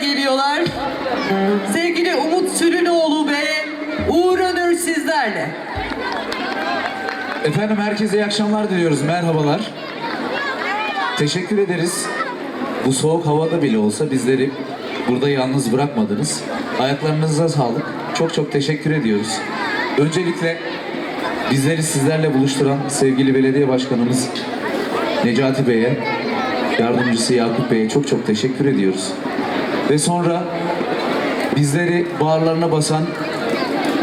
geliyorlar. Sevgili Umut Sürünoğlu ve Uğur Önür sizlerle. Efendim herkese iyi akşamlar diliyoruz. Merhabalar. Teşekkür ederiz. Bu soğuk havada bile olsa bizleri burada yalnız bırakmadınız. Ayaklarınıza sağlık. Çok çok teşekkür ediyoruz. Öncelikle bizleri sizlerle buluşturan sevgili belediye başkanımız Necati Bey'e, yardımcısı Yakup Bey'e çok çok teşekkür ediyoruz. Ve sonra bizleri bağırlarına basan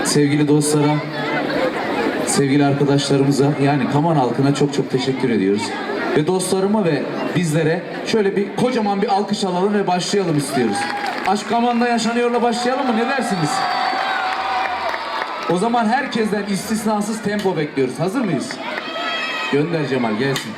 sevgili dostlara, sevgili arkadaşlarımıza yani Kaman halkına çok çok teşekkür ediyoruz. Ve dostlarıma ve bizlere şöyle bir kocaman bir alkış alalım ve başlayalım istiyoruz. Aşk Kaman'da yaşanıyorla başlayalım mı? Ne dersiniz? O zaman herkesten istisnasız tempo bekliyoruz. Hazır mıyız? Gönder Cemal gelsin.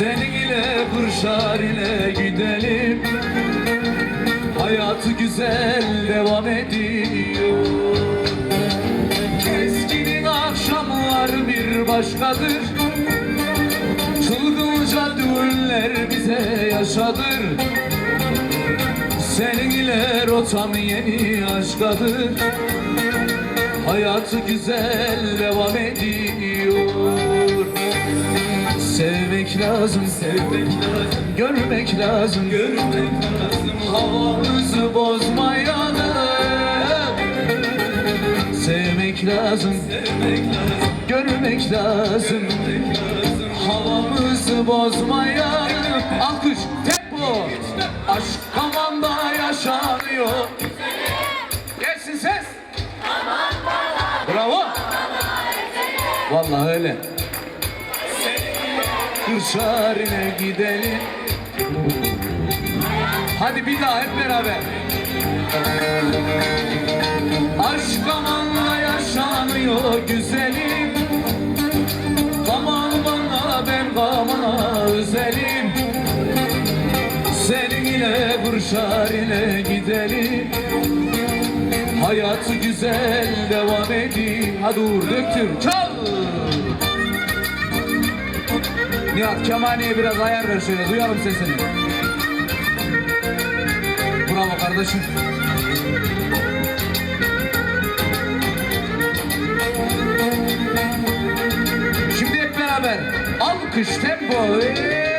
Senin ile Kırşar ile gidelim. Hayatı güzel devam ediyor. Eskinin akşamlar bir başkadır. Çılgınca düğünler bize yaşadır. Senin ile rotam yeni aşkadır. Hayatı güzel devam ediyor Sevmek lazım, sevmek lazım. Görmek lazım, görmek lazım. Havamızı bozmayalım Sevmek lazım, sevmek lazım. Görmek lazım, görmek lazım. Havamızı bozmayalım Alkış, tempo. Aşk hamamda yaşanıyor. Gelsin ses. Bravo. Vallahi öyle Kırşarine gidelim. Hadi bir daha hep beraber. Aşk amanla yaşanıyor güzelim. Aman bana ben gamana özelim. Senin ile Kırşar ile gidelim. Hayatı güzel devam edin. Hadi Uğur döktür çal Nihat Kemani'ye biraz ayar ver şöyle duyalım sesini. Bravo kardeşim. Şimdi hep beraber alkış tempo. Ee!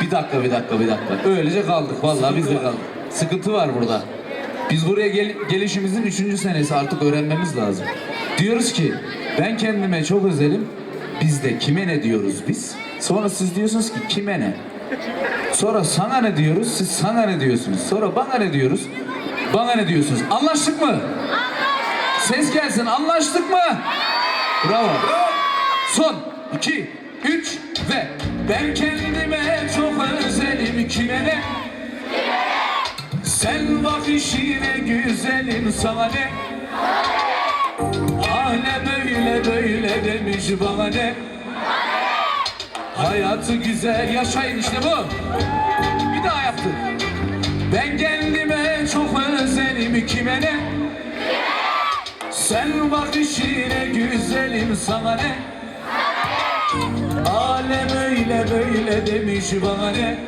Bir dakika bir dakika bir dakika. Öylece kaldık vallahi biz de kaldık. Sıkıntı var burada. Biz buraya gel- gelişimizin üçüncü senesi artık öğrenmemiz lazım. Diyoruz ki ben kendime çok özelim. Biz de kime ne diyoruz biz? Sonra siz diyorsunuz ki kime ne? Sonra sana ne diyoruz? Siz sana ne diyorsunuz? Sonra bana ne diyoruz? Bana ne diyorsunuz? Anlaştık mı? Ses gelsin. Anlaştık mı? Bravo. Son. iki, üç ve Ben kendime çok özelim kime ne? Sen bak işine güzelim sana ne? Ah ne? Böyle böyle demiş bana ne? Hayatı güzel yaşayın işte bu. Bir daha yaptık Ben kendime çok özelim kime ne? Sen bak işine güzelim sana ne Alem öyle böyle demiş bana ne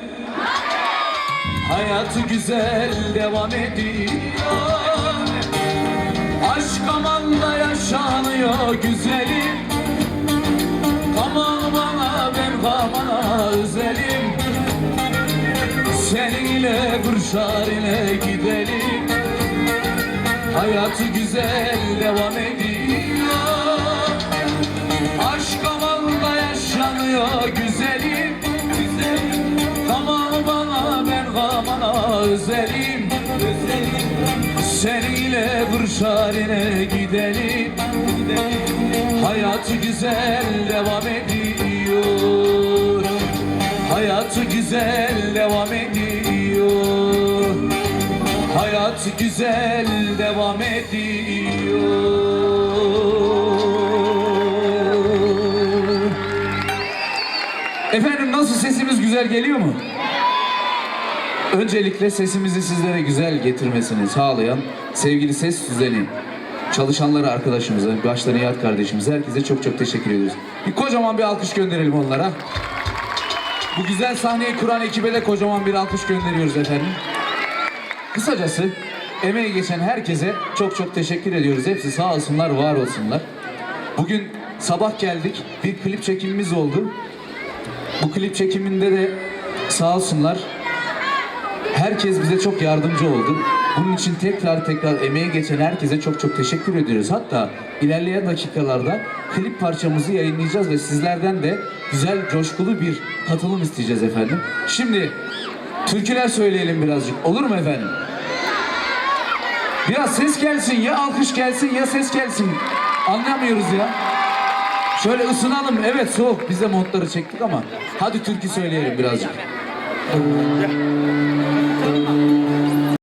Hayatı güzel devam ediyor. Aşk amanda yaşanıyor güzelim. Aman bana ben bana özelim. Seninle Kırşehir'e gidelim. Hayatı güzel devam ediyor bana özelim. Seninle Kırşehir'e gidelim. Hayatı güzel devam ediyor. Hayatı güzel devam ediyor. Hayat güzel devam ediyor. Efendim nasıl sesimiz güzel geliyor mu? Öncelikle sesimizi sizlere güzel getirmesini sağlayan sevgili ses düzeni çalışanları arkadaşımıza, başta Nihat kardeşimize herkese çok çok teşekkür ediyoruz. Bir kocaman bir alkış gönderelim onlara. Bu güzel sahneyi kuran ekibe de kocaman bir alkış gönderiyoruz efendim. Kısacası emeği geçen herkese çok çok teşekkür ediyoruz. Hepsi sağ olsunlar, var olsunlar. Bugün sabah geldik. Bir klip çekimimiz oldu. Bu klip çekiminde de sağ olsunlar herkes bize çok yardımcı oldu. Bunun için tekrar tekrar emeği geçen herkese çok çok teşekkür ediyoruz. Hatta ilerleyen dakikalarda klip parçamızı yayınlayacağız ve sizlerden de güzel, coşkulu bir katılım isteyeceğiz efendim. Şimdi türküler söyleyelim birazcık. Olur mu efendim? Biraz ses gelsin ya alkış gelsin ya ses gelsin. Anlamıyoruz ya. Şöyle ısınalım. Evet soğuk. Biz de montları çektik ama. Hadi türkü söyleyelim birazcık.